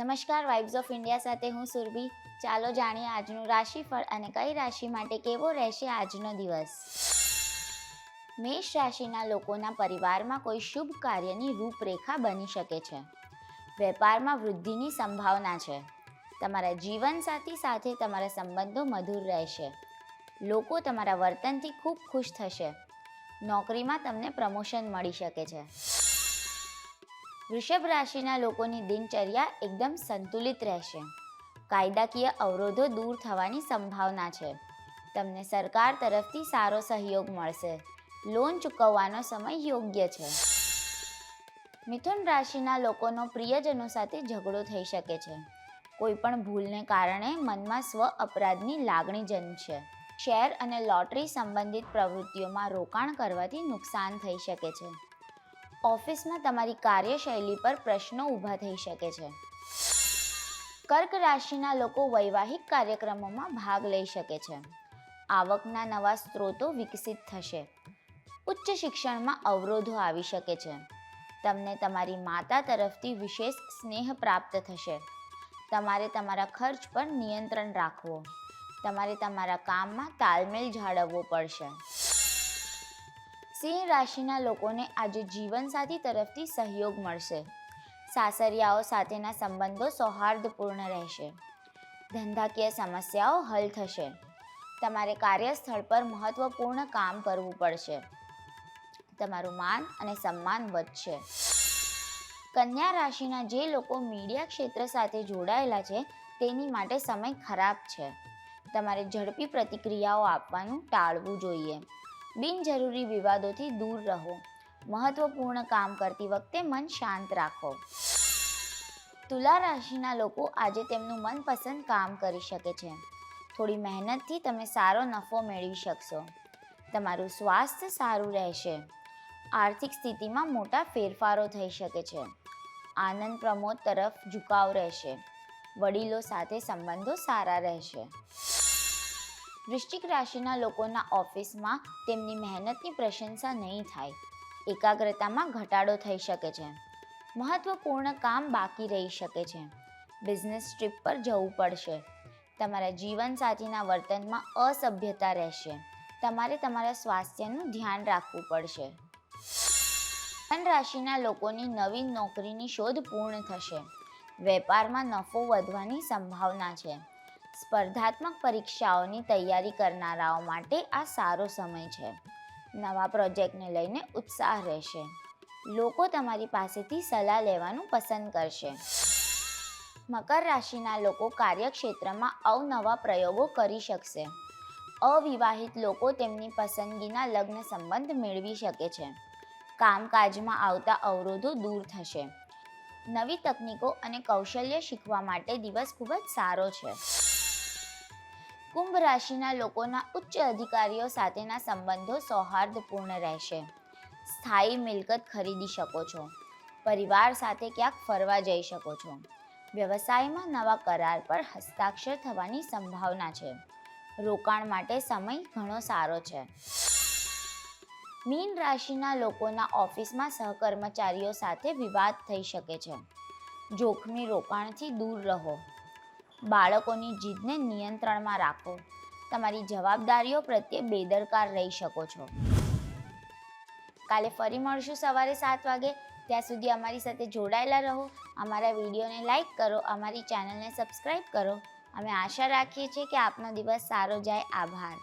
નમસ્કાર vibes of India સાથે હું સુરભી. ચાલો જાણીએ આજનું રાશિફળ અને કઈ રાશિ માટે કેવો રહેશે આજનો દિવસ. મેષ રાશિના લોકોના પરિવારમાં કોઈ શુભ કાર્યની રૂપરેખા બની શકે છે. વેપારમાં વૃદ્ધિની સંભાવના છે. તમારા જીવનસાથી સાથે તમારા સંબંધો મધુર રહેશે. લોકો તમારા વર્તનથી ખૂબ ખુશ થશે. નોકરીમાં તમને પ્રમોશન મળી શકે છે. વૃષભ રાશિના લોકોની દિનચર્યા એકદમ સંતુલિત રહેશે. કાયદાકીય અવરોધો દૂર થવાની સંભાવના છે. તમને સરકાર તરફથી સારો સહયોગ મળશે. લોન ચૂકવવાનો સમય યોગ્ય છે. મિથુન રાશિના લોકોનો પ્રિયજનો સાથે ઝઘડો થઈ શકે છે. કોઈ પણ ભૂલને કારણે મનમાં સ્વ અપરાધની લાગણી જન્મશે. શેર અને લોટરી સંબંધિત પ્રવૃત્તિઓમાં રોકાણ કરવાથી નુકસાન થઈ શકે છે. ઓફિસમાં તમારી કાર્યશૈલી પર પ્રશ્નો ઊભા થઈ શકે છે. કર્ક રાશિના લોકો વૈવાહિક કાર્યક્રમોમાં ભાગ લઈ શકે છે. આવકના નવા સ્ત્રોતો વિકસિત થશે. ઉચ્ચ શિક્ષણમાં અવરોધો આવી શકે છે. તમને તમારી માતા તરફથી વિશેષ સ્નેહ પ્રાપ્ત થશે. તમારે તમારા ખર્ચ પર નિયંત્રણ રાખવો. તમારે તમારા કામમાં તાલમેલ જાળવવો પડશે. સિંહ રાશિના લોકોને આજે જીવનસાથી તરફથી સહયોગ મળશે. સાસરિયાઓ સાથેના સંબંધો સૌહાર્દપૂર્ણ રહેશે. ધંધાકીય સમસ્યાઓ હલ થશે. તમારે કાર્યસ્થળ પર મહત્વપૂર્ણ કામ કરવું પડશે. તમારું માન અને સન્માન વધશે. કન્યા રાશિના જે લોકો મીડિયા ક્ષેત્ર સાથે જોડાયેલા છે, તેની માટે સમય ખરાબ છે. તમારે ઝડપી પ્રતિક્રિયાઓ આપવાનું ટાળવું જોઈએ. બિનજરૂરી વિવાદોથી દૂર રહો. મહત્વપૂર્ણ કામ કરતી વખતે મન શાંત રાખો. તુલા રાશિના લોકો આજે તેમનું મનપસંદ કામ કરી શકે છે. થોડી મહેનતથી તમે સારો નફો મેળવી શકશો. તમારું સ્વાસ્થ્ય સારું રહેશે. આર્થિક સ્થિતિમાં મોટા ફેરફારો થઈ શકે છે. આનંદ પ્રમોદ તરફ ઝુકાવ રહેશે. વડીલો સાથે સંબંધો સારા રહેશે. વૃશ્ચિક રાશિના લોકોના ઓફિસમાં તેમની મહેનતની પ્રશંસા નહીં થાય. એકાગ્રતામાં ઘટાડો થઈ શકે છે. મહત્વપૂર્ણ કામ બાકી રહી શકે છે. બિઝનેસ ટ્રીપ પર જવું પડશે. તમારા જીવનસાથીના વર્તનમાં અસભ્યતા રહેશે. તમારે તમારા સ્વાસ્થ્યનું ધ્યાન રાખવું પડશે. ધન રાશિના લોકોની નવી નોકરીની શોધ પૂર્ણ થશે. વેપારમાં નફો વધવાની સંભાવના છે. સ્પર્ધાત્મક પરીક્ષાઓની તૈયારી કરનારાઓ માટે આ સારો સમય છે. નવા પ્રોજેક્ટને લઈને ઉત્સાહ રહેશે. લોકો તમારી પાસેથી સલાહ લેવાનું પસંદ કરશે. મકર રાશિના લોકો કાર્યક્ષેત્રમાં અવનવા પ્રયોગો કરી શકશે. અવિવાહિત લોકો તેમની પસંદગીના લગ્ન સંબંધ મેળવી શકે છે. કામકાજમાં આવતા અવરોધો દૂર થશે. નવી તકનીકો અને કૌશલ્ય શીખવા માટે દિવસ ખૂબ જ સારો છે. કુંભ રાશિના લોકોના ઉચ્ચ અધિકારીઓ સાથેના સંબંધો સૌહાર્દપૂર્ણ રહેશે. સ્થાયી મિલકત ખરીદી શકો છો. પરિવાર સાથે ક્યાંક ફરવા જઈ શકો છો. વ્યવસાયમાં નવા કરાર પર હસ્તાક્ષર થવાની સંભાવના છે. રોકાણ માટે સમય ઘણો સારો છે. મીન રાશિના લોકોના ઓફિસમાં સહકર્મચારીઓ સાથે વિવાદ થઈ શકે છે. જોખમી રોકાણથી દૂર રહો. બાળકોની જીદને નિયંત્રણમાં રાખો. તમારી જવાબદારીઓ પ્રત્યે બેદરકાર રહી શકો છો. કાલે ફરી મળશું સવારે સાત વાગે. ત્યાં સુધી અમારી સાથે જોડાયેલા રહો. અમારા વિડીયોને લાઈક કરો, અમારી ચેનલને સબસ્ક્રાઈબ કરો. અમે આશા રાખીએ છીએ કે આપનો દિવસ સારો જાય. આભાર.